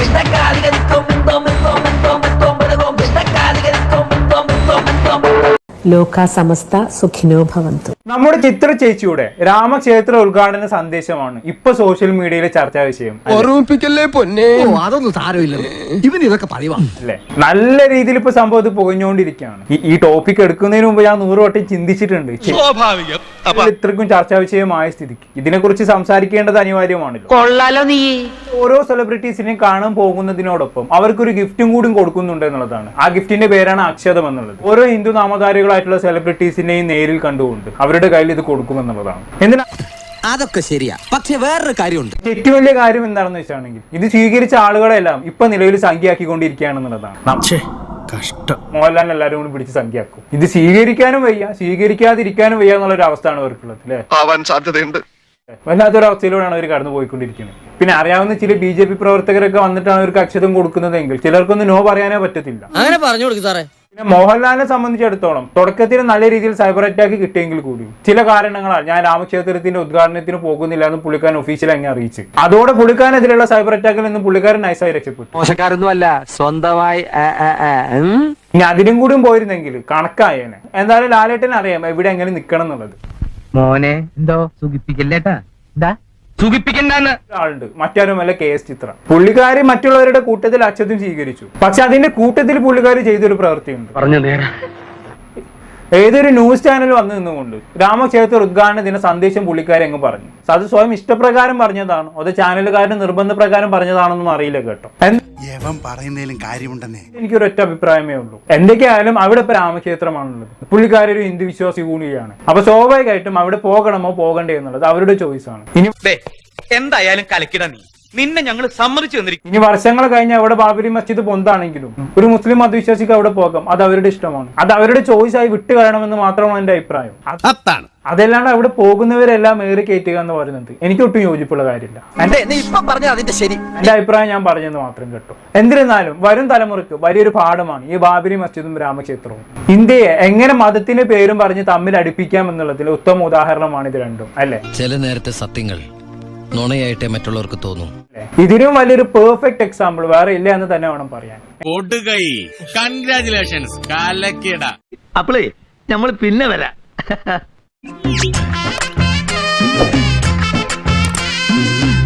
Está carga de comida. ലോക സമസ്ത സുഖിനോ ഭവന്തു. നമ്മുടെ ചിത്ര ചേച്ചിയുടെ രാമക്ഷേത്ര ഉദ്ഘാടന സന്ദേശമാണ് ഇപ്പൊ സോഷ്യൽ മീഡിയയിലെ ചർച്ചാ വിഷയം ഓർമ്മിപ്പിക്കല്ലേ പൊന്നെ? അതൊന്നും സാരമില്ല ഇവൻ ഇതൊക്കെ പറയുവാ അല്ലെ? നല്ല രീതിയിൽ ഇപ്പൊ സംഭവം ഇത് പുകഞ്ഞുകൊണ്ടിരിക്കുകയാണ് ഈ- ടോപ്പിക് എടുക്കുന്നതിന് മുമ്പ് ഞാൻ നൂറ് വട്ടം ചിന്തിച്ചിട്ടുണ്ട്. സ്വാഭാവികം. ഇത്രക്കും ചർച്ചാ വിഷയമായ സ്ഥിതിക്ക്. ഇതിനെക്കുറിച്ച് സംസാരിക്കേണ്ടത് അനിവാര്യമാണല്ലോ. കൊള്ളാലോ നീ. ഓരോ സെലിബ്രിറ്റീസിനെയും കാണാൻ പോകുന്നതിനോടൊപ്പം അവർക്കൊരു ഗിഫ്റ്റും കൂടി കൊടുക്കുന്നുണ്ട് എന്നുള്ളതാണ്. ആ ഗിഫ്റ്റിന്റെ പേരാണ് അക്ഷതം എന്നുള്ളത്. ഓരോ ഹിന്ദു നാമധാരികളായിട്ടുള്ള സെലിബ്രിറ്റീസിനെയും നേരിൽ കണ്ടുകൊണ്ട് അവരുടെ കയ്യിൽ ഇത് കൊടുക്കുമെന്നുള്ളതാണ്. എന്തിനാ? അതൊക്കെ ശരിയാ. പക്ഷെ വേറൊരു കാര്യമുണ്ട്. ഏറ്റവും വലിയ കാര്യം എന്താണെന്ന് വെച്ചാണെങ്കിൽ ഇത് സ്വീകരിച്ച ആളുകളെല്ലാം ഇപ്പൊ നിലവിൽ സംഖ്യയാക്കിക്കൊണ്ടിരിക്കുകയാണെന്നുള്ളതാണ്. മോഹൻലാൽ എല്ലാരും എല്ലാവരും കൂടി പിടിച്ച് സംഖ്യയാക്കും. ഇത് സ്വീകരിക്കാനും വയ്യ സ്വീകരിക്കാതിരിക്കാനും വയ്യ എന്നുള്ള ഒരു അവസ്ഥയാണ് അവർക്കുള്ളത് അല്ലേ? ആവാൻ സാധ്യതയുണ്ട്. വല്ലാത്തൊരു അവസ്ഥയിലൂടെയാണ് അവർ കടന്നു പോയിക്കൊണ്ടിരിക്കുന്നത്. പിന്നെ അറിയാവുന്ന ചില ബി ജെ പി പ്രവർത്തകരൊക്കെ വന്നിട്ടാണ് അവർക്ക് അക്ഷതം കൊടുക്കുന്നതെങ്കിൽ ചിലർക്കൊന്നും നോ പറയാനേ പറ്റത്തില്ല. അങ്ങനെ പറഞ്ഞു കൊടുക്കും സാറേ. പിന്നെ മോഹൻലാലിനെ സംബന്ധിച്ചിടത്തോളം തുടക്കത്തിൽ നല്ല രീതിയിൽ സൈബർ അറ്റാക്ക് കിട്ടിയെങ്കിൽ കൂടി ചില കാരണങ്ങളാണ് ഞാൻ രാമക്ഷേത്രത്തിന്റെ ഉദ്ഘാടനത്തിന് പോകുന്നില്ല എന്ന് പുള്ളിക്കാരൻ ഒഫീഷ്യൽ അങ്ങ് അറിയിച്ചു. അതോടെ പുള്ളിക്കാരനെതിരെയുള്ള സൈബർ അറ്റാക്കിൽ നിന്ന് പുള്ളിക്കാരൻ നൈസായി രക്ഷപ്പെട്ടു. മോശക്കാരൊന്നുമല്ല സ്വന്തമായി ഇനി അതിനും കൂടിയും പോയിരുന്നെങ്കിൽ കണക്കായേനെ. എന്തായാലും ലാലേട്ടൻ അറിയാം എവിടെ എങ്ങനെ നിൽക്കണം എന്നുള്ളത് മോനെ എന്തോ സുഖിപ്പിക്കല്ലേട്ടാ? എന്താ സുഖിപ്പിക്കണ്ടെന്ന്. ആളുണ്ട് മറ്റാരുമല്ല കെ എസ് ചിത്ര. പുള്ളിക്കാരി മറ്റുള്ളവരുടെ കൂട്ടത്തിൽ അക്ഷതം സ്വീകരിച്ചു. പക്ഷെ അതിന്റെ കൂട്ടത്തിൽ പുള്ളിക്കാരി ചെയ്തൊരു പ്രവൃത്തിയുണ്ട്. പറഞ്ഞു നേരാ. ഏതൊരു ന്യൂസ് ചാനൽ വന്നു നിന്നുകൊണ്ട് രാമക്ഷേത്ര ഉദ്ഘാടന ദിന സന്ദേശം പുള്ളിക്കാരെങ്ങ് പറഞ്ഞു. അത് സ്വയം ഇഷ്ടപ്രകാരം പറഞ്ഞതാണോ. അത് ചാനലുകാരുടെ നിർബന്ധ പ്രകാരം പറഞ്ഞതാണെന്നൊന്നും അറിയില്ല കേട്ടോ. പറയുന്നതിലും കാര്യമുണ്ടെന്നേ. എനിക്കൊരു ഒറ്റ അഭിപ്രായമേ ഉള്ളൂ. എന്തൊക്കെയായാലും അവിടെ ഇപ്പൊ രാമക്ഷേത്രമാണുള്ളത്. പുള്ളിക്കാരൊരു ഹിന്ദു വിശ്വാസി കൂടിയാണ്. അപ്പൊ സ്വാഭാവികമായിട്ടും അവിടെ പോകണമോ പോകണ്ടേ എന്നുള്ളത് അവരുടെ ചോയ്സ് ആണ്. ഇനി എന്തായാലും കലക്കിട നീ. നിന്നെ ഞങ്ങൾ സമ്മതിച്ചു തന്നിരിക്കും. ഇനി വർഷങ്ങൾ കഴിഞ്ഞ് അവിടെ ബാബരി മസ്ജിദ് പൊന്താണെങ്കിലും ഒരു മുസ്ലിം മതവിശ്വാസിക്ക് അവിടെ പോകാം. അത് അവരുടെ ഇഷ്ടമാണ്. അത് അവരുടെ ചോയ്സ് ആയി വിട്ടു കളയണമെന്ന് മാത്രമാണ് എന്റെ അഭിപ്രായം. അതാണ്. അതല്ലാണ്ട് അവിടെ പോകുന്നവരെല്ലാം ഏറി കയറ്റുക എന്ന് പറയുന്നത് എനിക്ക് ഒട്ടും യോജിപ്പുള്ള കാര്യമില്ല. എന്റെ നീ ഇപ്പൊ പറഞ്ഞ അതിന്റെ ശരി. എന്റെ അഭിപ്രായം ഞാൻ പറഞ്ഞെന്ന് മാത്രം കേട്ടോ. എന്നിരുന്നാലും വരും തലമുറയ്ക്ക് വലിയൊരു പാഠമാണ് ഈ ബാബരി മസ്ജിദും രാമക്ഷേത്രവും. ഇന്ത്യയെ എങ്ങനെ മതത്തിന്റെ പേരും പറഞ്ഞ് തമ്മിൽ അടുപ്പിക്കാം എന്നുള്ളതിൽ ഉത്തമ ഉദാഹരണമാണ് ഇത് രണ്ടും അല്ലെ? ചില നേരത്തെ സത്യങ്ങൾ നുണയായിട്ടേ മറ്റുള്ളവർക്ക് തോന്നൂ. ഇതിനും വലിയൊരു പെർഫെക്റ്റ് എക്സാമ്പിൾ വേറെ ഇല്ല എന്ന് തന്നെ വേണം പറയാൻ. അപ്പളേ നമ്മൾ പിന്നെ വരാം. Thank you.